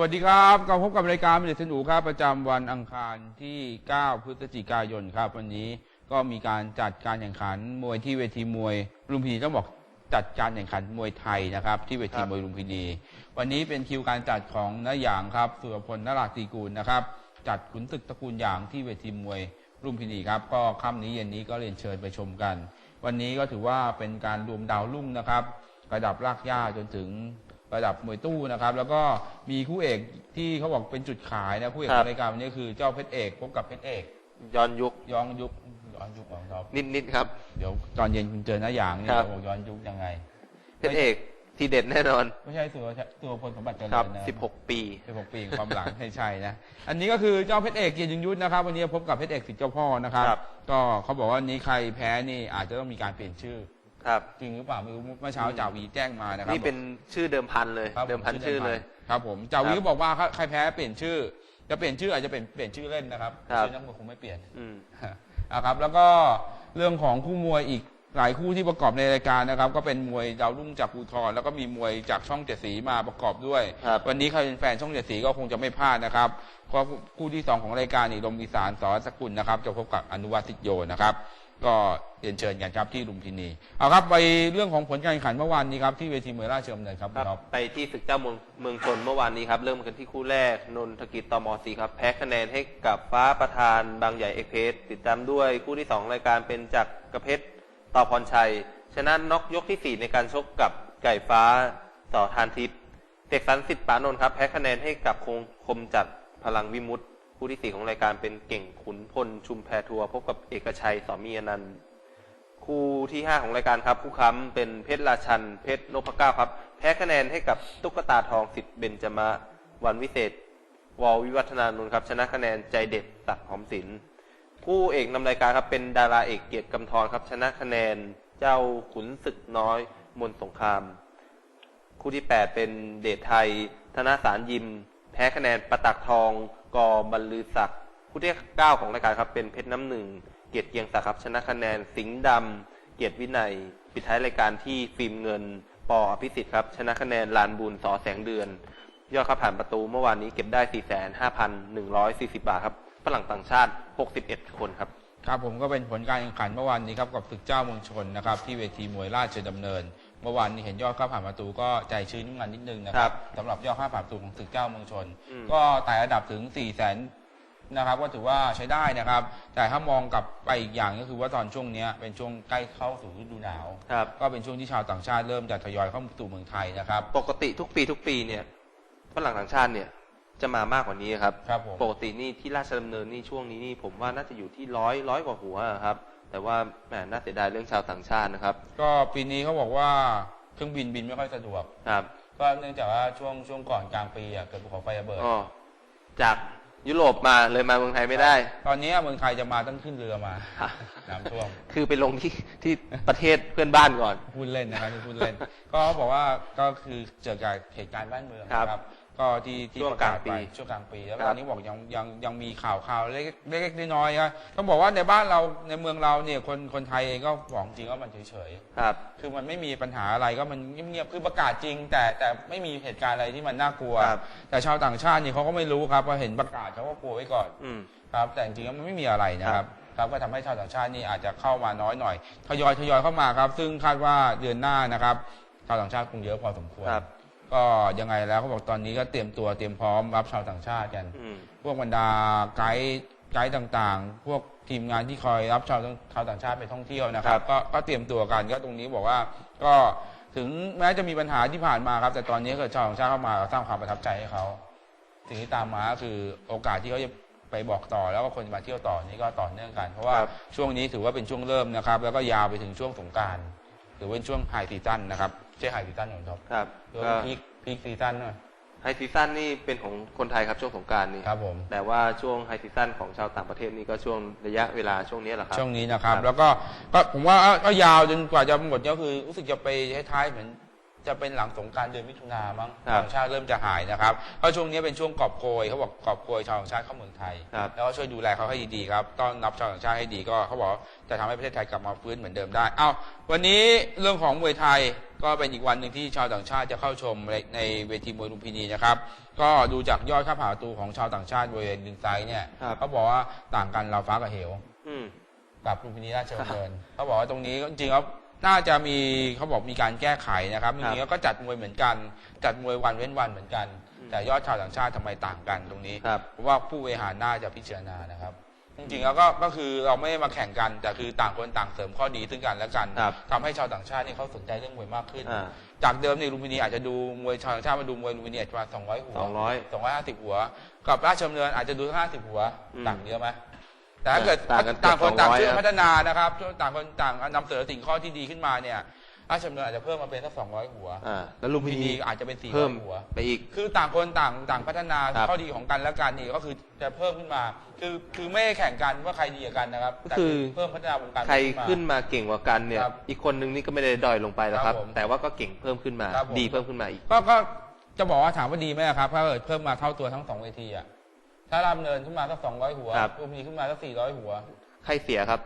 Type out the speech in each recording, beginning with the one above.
วัสดีครับกลับพบกับรายการมันเด็ดสนุกครับประจำวันอังคารที่ 9 พฤศจิกายนครับ วันนี้ก็มีการจัดการแข่งขันมวยที่เวทีมวยลุมพินีต้องบอกจัดการแข่งขันมวยไทยนะครับ ที่เวทีมวยลุมพินี วันนี้เป็นคิวการจัดของน้าหยางครับสุรพลนราตรีกูลนะครับ จัดขุนศึกตระกูลหยางที่เวทีมวยลุมพินีครับ ก็ค่ำนี้เย็นนี้ก็เรียนเชิญไปชมกัน วันนี้ก็ถือว่าเป็นการรวมดาวรุ่งนะครับระดับรากหญ้าจนถึง ระดับมวยตู้นะครับ แล้วก็มีคู่เอกที่เขาบอกเป็นจุดขายนะคู่เอกคขรัอบงรายการวันนี้คือเจ้าเพชรเอกพบกับเพชรเอกย้อนยุคย้อนยุคย้อนยุคของเรานิดๆครับ เดี๋ยวตอนเย็นคุณเจอหน้าอย่างนี่ครับบอกย้อนยุคยังไง เพชรเอกทีเด็ดแน่นอน ไม่ใช่ตัวตัวพลสมบัติเจริญครับนะ16ปี16ปีความหลังให้ใช่นะ อันนี้ก็คือเจ้าเพชรเอกเกียรติยงยุทธนะครับ วันนี้พบกับเพชรเอกสิทธิ์เจ้าพ่อนะครับครับ ก็เขาบอกว่าวันนี้ใครแพ้นี่อาจจะต้องมีการเปลี่ยนชื่อ ครับ จริงหรือเปล่าไม่รู้เมื่อเช้าจ่าวีแจ้งมานะครับนี่เป็นชื่อเดิมพันเลย ครับเดิมพันชื่อเลย ครับผมจ่าวีครับก็บอกว่าใครแพ้เปลี่ยนชื่อ จะเปลี่ยนชื่ออาจจะเป็นเปลี่ยนชื่อเล่นนะครับครับ ชื่อนักมวยคงไม่เปลี่ยนอืม นะครับ แล้วก็เรื่องของคู่มวยอีกหลายคู่ที่ประกอบในรายการนะครับ ก็เป็นมวยดาวรุ่งจากภูทรแล้วก็มีมวยจากช่องเจ็ดสีมาประกอบด้วย ครับ วันนี้ใครเป็นแฟนช่องเจ็ดสีก็คงจะไม่พลาดนะครับเพราะคู่ที่สองของรายการนี่ลมอีสานสอสกุลนะครับจะพบกับอนุวัติโยนะครับ ก็เรียนเชิญกันครับที่ลุมพินีเอาครับไปเรื่องของผลการแข่งขันเมื่อวานนี้ครับที่เวทีมวยราชดำเนินครับครับณอ๊อฟไปที่ศึกเจ้าเมืองเมืองชนเมื่อวานนี้ครับเริ่มกันที่คู่แรกนนทกิจตอมอสีครับแพ้คะแนนให้กับฟ้าประธานบางใหญ่เอกเพชรติดตามด้วยคู่ที่ 2 รายการเป็นจากกระเพชรต่อพรชัย ชนะน็อกยกทีสี่ 4 ในการชกกับไก่ฟ้าต่อทานทิพย์เสกสรรสิทธิ์ปานนท์ครับแพ้คะแนนให้กับคงคมจัดพลังวิมุตติ คู่ที่4ของรายการเป็นเก่งขุนพลชุมแพทัวร์พบกับเอกชัยสอมีอนันต์คู่ที่5ของรายการครับ คู่ค้ำเป็นเพชรราชัน เพชรนพเก้าครับ แพ้คะแนนให้กับตุ๊กตาทองสิทธิ์เบญจมะวันวิเศษ วอลวิวัฒนานนท์ครับ ชนะคะแนนใจเด็ดตักหอมศิลป์คู่เอกนำรายการครับเป็นดาราเอกเกียรติกำธรครับ ชนะคะแนนเจ้าขุนศึกน้อยมนสงคราม คู่ที่ 8 เป็นเดชไทย ธนสารยิม แพ้คะแนนประตักทอง กอบรรลือศักดิ์คู่ที่9ของรายการครับเป็นเพชรน้ำหนึ่ง เกียรติเกียงศักดิ์ครับชนะคะแนนสิงห์ดำเกียรติวินัย ปิดท้ายรายการที่ฟิล์มเงินปออภิสิทธิ์ครับชนะคะแนนลานบุญสอแสงเดือน ยอดค่าผ่านประตูเมื่อวานนี้เก็บได้ 45,140 บาทครับฝรั่งต่างชาติ 61 คนครับครับผมก็เป็นผลการแข่งขันเมื่อวานนี้ครับกับศึกเจ้าเมืองชนนะครับที่เวทีมวยราชดำเนิน เมื่อวานนี้เห็นยอดค่าผ่านประตูก็ใจชื้นขึ้นมานิดนึงนะคครัรับบสำหรับยอดค่าผ่านประตูของศึกเจ้าเมืองชน อืม ก็ไต่ระดับถึง4ี่แสนนะครับก็ถือว่าใช้ได้นะครับ แต่ถ้ามองกลับไปอีกอย่างก็คือว่าตอนช่วงเนี้ยเป็นช่วงใกล้เข้าสู่ฤดูหนาว ครับ ก็เป็นช่วงที่ชาวต่างชาติเริ่มจะทยอยเข้าสู่เมืองไทยนะครับ ปกติทุกปีทุกปีเนี่ยฝรั่งต่างชาติเนี่ยจะมามากกว่านี้ครับ ครับผม ปกตินี่ที่ราชดำเนินนี่ช่วงนี้นี่ผมว่าน่าจะอยู่ที่ร้อยร้อยกว่าหัวครับ แต่ว่าแหมน่าเสียดายเรื่องชาวต่างชาตินะครับ ก็ปีนี้เขาบอกว่าเครื่องบินบินไม่ค่อยสะดวก ครับ ก็เนื่องจากว่าช่วงช่วงก่อนกลางปีอะเกิดภูเขาไฟระเบิด อ๋อ จากยุโรปมาเลยมาเมืองไทยไม่ได้ ตอนนี้เมืองไทยจะมาต้องขึ้นเรือมา น้ำท่วม คือไปลงที่ที่ประเทศเพื่อนบ้านก่อน พูดเล่นนะครับที่พูดเล่น ก็เขาบอกว่าก็คือเจอกับเหตุการณ์บ้านเมืองครับนะครับ ก็ที่ที่ช่วงประกาศกลางปีไปช่วงกลางปี แล้วครับ ตอนนี้บอกยังยังยังมีข่าวข่าวเล็กเล็กๆน้อยๆครับต้องบอกว่าในบ้านเราในเมืองเราเนี่ยคนคนไทยเองก็บอกจริงว่ามันเฉยครับ ๆคือมันไม่มีปัญหาอะไรก็มันเงียบๆคือประกาศจริง แต่แต่ไม่มีเหตุการณ์อะไรที่มันน่ากลัว ครับ แต่ชาวต่างชาตินี่เขาก็ไม่รู้ครับพอเห็นประกาศเขาก็กลัวไว้ก่อน อืม ครับแต่จริงๆแล้วมันไม่มีอะไรนะครับครับก็ทำให้ชาวต่างชาตินี่อาจจะเข้ามาน้อยหน่อยทยอยทยอยเข้ามาครับ ซึ่งคาดว่าเดือนหน้านะครับชาวต่างชาติคงเยอะพอสมควรครับ ก็ยังไงแล้วเขาบอกตอนนี้ก็เตรียมตัวเตรียมพร้อมรับชาวต่างชาติกัน อืมพวกบรรดาไกด์ไกด์ต่างๆ พวกทีมงานที่คอยรับชาวชาวต่างชาติไปท่องเที่ยวนะครับ ก็ก็เตรียมตัวกันก็ตรงนี้บอกว่าก็ถึงแม้จะมีปัญหาที่ผ่านมาครับ แต่ตอนนี้เกิดชาวต่างชาติเข้ามาเราสร้างความประทับใจให้เขาสิ่งที่ตามมาก็คือโอกาสที่เขาจะไปบอกต่อแล้วก็คนมาเที่ยวต่อนี่ก็ต่อเนื่องกัน เพราะว่าครับ ช่วงนี้ถือว่าเป็นช่วงเริ่มนะครับ แล้วก็ยาวไปถึงช่วงสงกราร ถือว่าเป็นช่วงไฮซีซั่นนะครับใช่ไฮซีซั่นของท็อปครับหรือก็ว่าพีคพีคซีซั่นหน่อยไฮซีซั่นนี่เป็นของคนไทยครับช่วงสงกรารนี่ครับผม แต่ว่าช่วงไฮซีซั่นของชาวต่างประเทศนี่ก็ช่วงระยะเวลาช่วงนี้แหละครับ ช่วงนี้นะครับครับแล้วก็ก็ผมว่าก็ยาวจนกว่าจะหมดก็คือรู้สึกจะไปท้ายๆเหมือน จะเป็นหลังสงกรารเดือนมิถุนามั้งครับ ต่างชาติเริ่มจะหายนะครับเพราะช่วงนี้เป็นช่วงกอบโกยเขาบอกกอบโกยชาวต่างชาติเข้าเมืองไทย ครับ แล้วก็ช่วยดูแลเขาให้ดีๆครับต้อนรับชาวต่างชาติให้ดีก็เขาบอกจะทำให้ประเทศไทยกลับมาฟื้นเหมือนเดิมได้ เอ้าวันนี้เรื่องของมวยไทยก็เป็นอีกวันหนึ่งที่ชาวต่างชาติจะเข้าชมในในเวทีมวยลุมพินีนะครับ ก็ดูจากยอดค่าผ่าประตูของชาวต่างชาติบริเวณดินไซด์เนี่ยครับ เขาบอกว่าต่างกันเราวฟ้ากับเหว อืม กับลุมพินีราชดำเนินเขาบอกว่าตรงนี้จริงๆแล้ว น่าจะมีเขาบอกมีการแก้ไขนะครับจริงๆแล้วก็จัดมวยเหมือนกัน จัดมวยวันเว้นวันเหมือนกัน แต่ยอดชาวต่างชาติทำไมต่างกันตรงนี้ครับผมว่าผู้บริหารน่าจะพิจารณานะครับ จริงๆแล้วก็ก็คือเราไม่ได้มาแข่งกัน แต่คือต่างคนต่างเสริมข้อดีซึ่งกันและกันครับทำให้ชาวต่างชาตินี่เขาสนใจเรื่องมวยมากขึ้นอ่าจากเดิมในลุมพินีอาจจะดูมวยชาวต่างชาติมาดูมวยลุมพินีอาจจะมา200หัวสองร้อย250หัว กับราชดำเนินอาจจะดู50หัวอืมต่างเยอะไหม แต่ถ้าเกิดต่างกันต่างคนต่างเกือบช่วย200พัฒนานะครับช่วยต่างคนต่างนำเสนอสิ่งข้อที่ดีขึ้นมาเนี่ยราชดำเนินอาจจะเพิ่มมาเป็นสัก200หัวอ่าแล้วลุมลุมพิพินีนีอาจจะเป็นเพิ่ม400หัวไปอีก คือต่างคนต่างต่างพัฒนาครับข้อดีของกันและกันนี่ก็คือจะเพิ่มขึ้นมา คือคือไม่ได้แข่งกันว่าใครดีกว่ากันนะครับก็แต่คือเพิ่มพัฒนาวงการใครมาขึ้นมาเก่งกว่ากันเนี่ยครับอีกคนนึงนี่ก็ไม่ได้ด้อยลงไปแล้วครับครับผมแต่ว่าก็เก่งเพิ่มขึ้นมาครับผมดีเพิ่มขึ้นมาอีกก็ก็จะบอกว่าถามว่าดีไหมครับถ้าเกิดเพิ่มมาเท่าตัวทั้งสองเวทีอะ ถ้ารามเนินขึ้นมาสักสองร้อยหัวครับ ลุมพินีขึ้นมาสักสี่ร้อยหัว ใครเสียครับ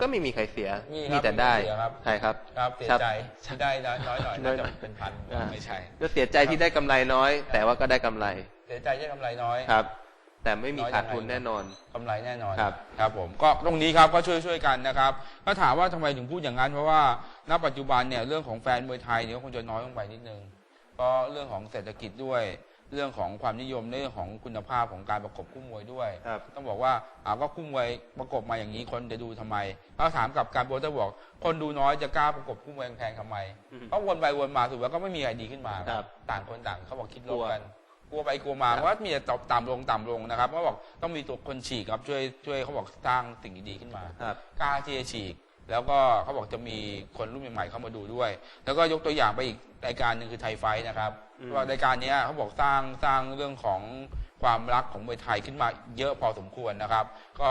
ก็ไม่มีใครเสียมีครับแต่ได้มีเสียครับ ใช่ครับ ครับเสียครับใจที่ได้น้อยน้อยหน่อยน้น่าอยจะหน่อย เป็นพันอ่าไม่ใช่ ก็เสียใจที่ได้กำไรน้อย แต่ว่าก็ได้กำไรเสียใจที่กำไรน้อย ครับ แต่ไม่มีน้อยขาดยังไงทุนแน่นอน กำไรแน่นอนครับ ครับผมก็ตรงนี้ครับก็ช่วยช่วยๆกันนะครับก็ถามว่าทำไมถึงพูดอย่างนั้น เพราะว่าณปัจจุบันเนี่ยเรื่องของแฟนมวยไทยเนี่ยก็คงจะน้อยลงไปนิดนึงเพราะเรื่องของเศรษฐกิจด้วย เรื่องของความนิยมเรื่องของคุณภาพของการประกบคู่มวยด้วย ครับ ต้องบอกว่าอ่าก็คู่มวยประกบมาอย่างนี้คนจะดูทำไมถ้าถามกับการโบจะบอกคนดูน้อยจะกล้าประกบคู่มวยแพงๆทำไมอืมเพราะวนไปวนมาสุดแล้วก็ไม่มีอะไรดีขึ้นมา ครับต่างคนต่างเขาบอกคิดลกลับวกันกลัวไปกลัวมาครับเพราะว่ามีแต่ตต่ำลงต่ำลงนะครับเขาบอกต้องมีตัวคนฉีกครับช่วยช่วยเขาบอกสร้างสิ่งดีๆขึ้นมา ครับ กล้าที่จะฉีก แล้วก็เขาบอกจะมีคนรุ่นใหม่ๆเข้ามาดูด้วย แล้วก็ยกตัวอย่างไปอีกรายการหนึ่งคือไทยไฟท์นะครับอืมว่ารายการเนี้ยเขาบอกสร้างสร้างเรื่องของความรักของมวยไทยขึ้นมาเยอะพอสมควรนะครับ ก็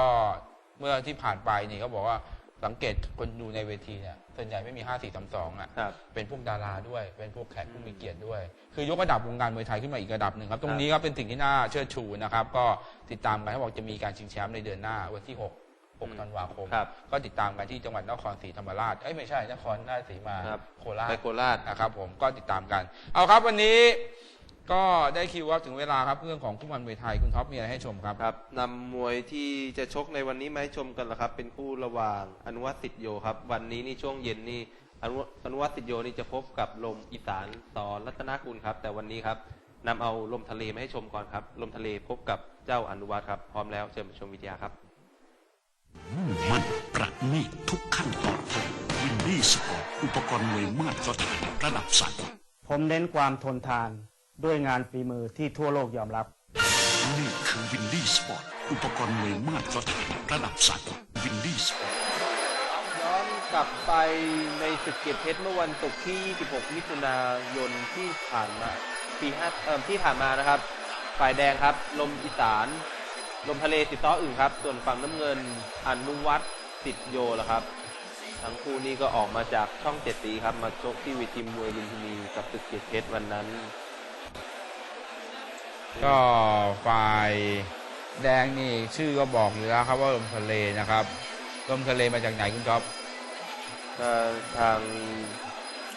เมื่อที่ผ่านไปนี่เขาบอกว่าสังเกตคนดูในเวทีเนี่ยส่วนใหญ่ไม่มี 5 4 3 2อะครับเป็นพวกดาราด้วย เป็นพวกแขกผู้มีเกียรติด้วย คือยกระดับวงการมวยไทยขึ้นมาอีกระดับหนึ่งครับ ตรงนี้ก็เป็นสิ่งที่น่าเชิดชูนะครับ ก็ติดตามกันเขาบอกจะมีการชิงแชมป์ในเดือนหน้าวันที่6อืม 6ธันวาคม ครับก็ติดตามกันที่จังหวัดนครศรีธรรมราช เอ้ยไม่ใช่นครราชสีมา ครับ โคราช ไปโคราช นะครับผมก็ติดตามกัน เอาครับวันนี้ก็ได้คิวว่าถึงเวลาครับเรื่องของคู่มันมวยไทยคุณท็อปมีอะไรให้ชมครับ ครับนำมวยที่จะชกในวันนี้มาให้ชมกันละครับ เป็นคู่ระหว่างอนุวัตสิทธิโยครับ วันนี้นี่ช่วงเย็นนี่อนุอนุวัตสิทธิโยนี่จะพบกับลมอีสานสอนรัตนกุลครับ แต่วันนี้ครับนำเอาลมทะเลมาให้ชมก่อนครับ ลมทะเลพบกับเจ้าอนุวัตครับ พร้อมแล้วเชิญไปชมวิทยาครับ มุ่งมั่นประณีตทุกขั้นตอนวินดี้สปอร์ตอุปกรณ์มวยมาตรฐานระดับสากลผมเน้นความทนทานด้วยงานฝีมือที่ทั่วโลกยอมรับ นี่คือวินดี้สปอร์ตอุปกรณ์มวยมาตรฐานระดับสากลวินดี้สปอร์ตย้อนกลับไปในศึกเกียรติเพชรเมื่อวันศุกร์ที่ 26 มิถุนายนที่ผ่านมาปีห้าเอ่อที่ผ่านมานะครับ ฝ่ายแดงครับ ลมอีสาน ลมทะเลติดต่ออื่นครับ ส่วนฝั่งน้ำเงินอนุวัตติดโยละครับ ทั้งคู่นี้ก็ออกมาจากช่องเจ็ดสีครับ มาชกที่เวทีมวยลุมพินีกับศึกเกียรติเพชรวันนั้น ก็ฝ่ายแดงนี่ชื่อก็บอกอยู่แล้วครับว่าลมทะเลนะครับ ลมทะเลมาจากไหนคุณท็อปก็ทาง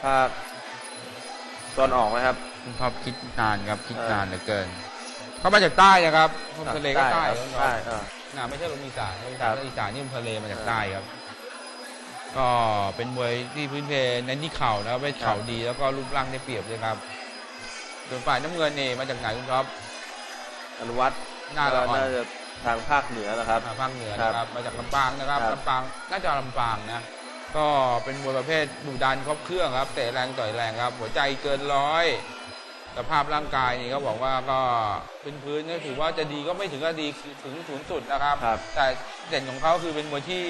ภาคตอนออกนะครับ คุณท็อปคิดนานครับคิดเออนานเหลือเกิน เขามาจากใต้นะครับลมทะเลก็ใต้คครัรับบใต้อ่าน่าไม่ใช่ลมอีสานลมอีครัสานบลมอีสานนี่ลมทะเลมาจากเออใต้ครับ ก็เป็นมวยที่พื้นเพเน้นที่เข่านะครับเป็นเข่าดีแล้วก็รูปร่างได้เปรียบด้วยครับ ส่วนฝ่ายน้ำเงินนี่มาจากไหนคุณท็อปอนุวัตหน้าละอ่อน น่าจะทางภาคเหนือนะครับมาภาคเหนือครับนะครับ มาจากลำปางนะครับครับ ลำปางน่าจะลำปางนะ ก็เป็นมวยประเภทดุดันครบเครื่องครับเตะแรงต่อยแรงครับ หัวใจเกินร้อย สภาพร่างกายนี่เขาบอกว่าก็พื้นพื้นๆก็ถือว่าจะดีก็ไม่ถึงกับดีถึงศูนย์สุดนะครับ ครับ แต่เด่นของเขาคือเป็นมวยที่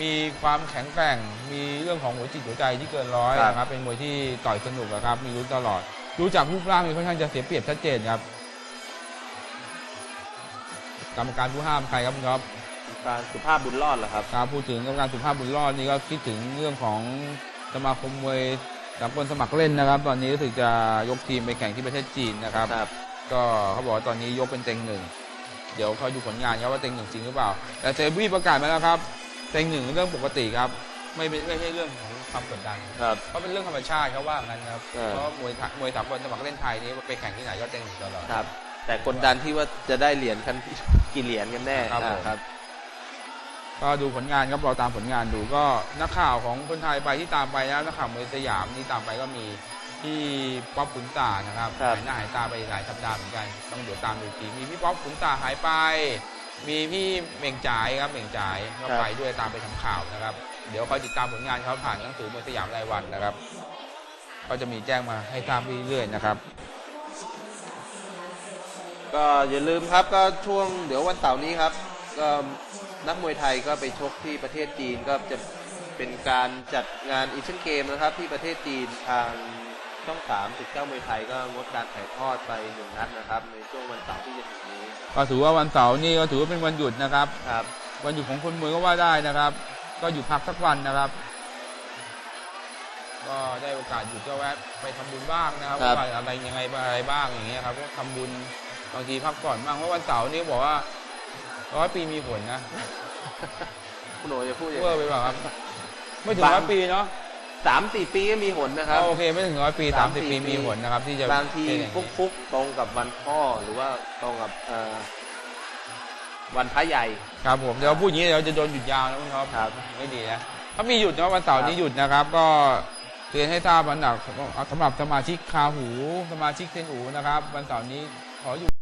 มีความแข็งแกร่ง มีเรื่องของหัวจิตหัวใจที่เกินร้อยครับ นะครับ เป็นมวยที่ต่อยสนุกนะครับ มีลุ้นตลอด ดูจากรูปร่างนี่ค่อนข้างจะเสียเปรียบชัดเจนครับ กรรมการผู้ห้ามใครครับคุณครับ การสุภาพบุญรอดเหรอครับการพูดถึงกรรมการสุภาพบุญรอดนี่ก็คิดถึงเรื่องของสมาคมมวย สากลสมัครเล่นนะครับ ตอนนี้รู้สึกจะยกทีมไปแข่งที่ประเทศจีนนะครับ ครับก็เขาบอกว่าตอนนี้ยกเป็นเต็งหนึ่งเดี๋ยวเขาดูผลงานครับว่าเต็งหนึ่งจริงหรือเปล่า แต่เซบีประกาศมาแล้วครับเต็งหนึ่งเป็นเรื่องปกติครับ ไม่เป็นไม่ใช่เรื่องของความกดดันครับ เพราะเป็นเรื่องธรรมชาติเขาว่างั้นครับเออเพราะมวยไทยมวยสากลสมัครเล่นไทยนี้ไปแข่งที่ไหนก็เต็งหนึ่งตลอดครับ แต่กดดันที่ว่าจะได้เหรียญกันกี่เหรียญกันแน่ครับผมอ่าครับ ก็ดูผลงานครับเราตามผลงานดูก็นักข่าวของคนไทยไปที่ตามไปนะนักข่าวมวยสยามที่ตามไปก็มีที่ป๊อปขุนตานะครับครับหายหน้าหายตาไปหลายสัปดาห์เหมือนกันต้องเดี๋ยวตามดูอีกทีมีพี่ป๊อปขุนตาหายไป มีพี่เหม่งจ่ายครับเหม่งจ่ายก็ไปด้วยตามไปทำข่าวนะครับ เดี๋ยวคอยติดตามผลงานเขาผ่านหนังสือมวยสยามรายวันนะครับ ก็จะมีแจ้งมาให้ทราบเรื่อยๆนะครับก็อย่าลืมครับก็ช่วงเดี๋ยววันเสาร์นี้ครับก็ นักมวยไทยก็ไปชกที่ประเทศจีนก็จะเป็นการจัดงานอีเชียนเกมนะครับ ที่ประเทศจีนทางช่องสามสิบเก้ามวยไทยก็งดการถ่ายทอดไปหนึ่งนัดนะครับ ในช่วงวันเสาร์ที่จะถึงนี้ก็ถือว่าวันเสาร์นี่ก็ถือว่าเป็นวันหยุดนะครับ ครับ วันหยุดของคนมวยก็ว่าได้นะครับ ก็หยุดพักสักวันนะครับ ก็ได้โอกาสหยุดก็แวะไปทำบุญบ้างนะครับครับ ว่าอะไรยังไงอะไรบ้างอย่างเงี้ยครับก็ทำบุญบางทีพักผ่อนบ้างเพราะวันเสาร์นี่บอกว่า ร้อยปีมีผลนะคุณโอจะพูดอย่างเวอร์ไปเปล่าครับ ไม่ถึงร้อยปีเนาะสามสี่ปีก็มีหนนะครับโอเคไม่ถึงร้อยปีสาสามมสี่สิบปีปีมีผลนะครับ ที่จะบางทีเป็นอย่างฟุนี้กฟุกๆตรงกับวันพ่อหรือว่าตรงกับเอ่อวันพระใหญ่ ครับผมเดี๋ยวพูดอย่างนี้เดี๋ยวจะโดนหยุดยาวนะคุณท็อปครับ ไม่ดีนะถ้ามีหยุดนะวันเสาร์นี้ครับหยุดนะครับ ก็เรียนให้ทราบวันหนักสำหรับสมาชิกคาหูสมาชิกเซนอูนะครับ วันเสาร์นี้ขอหยุด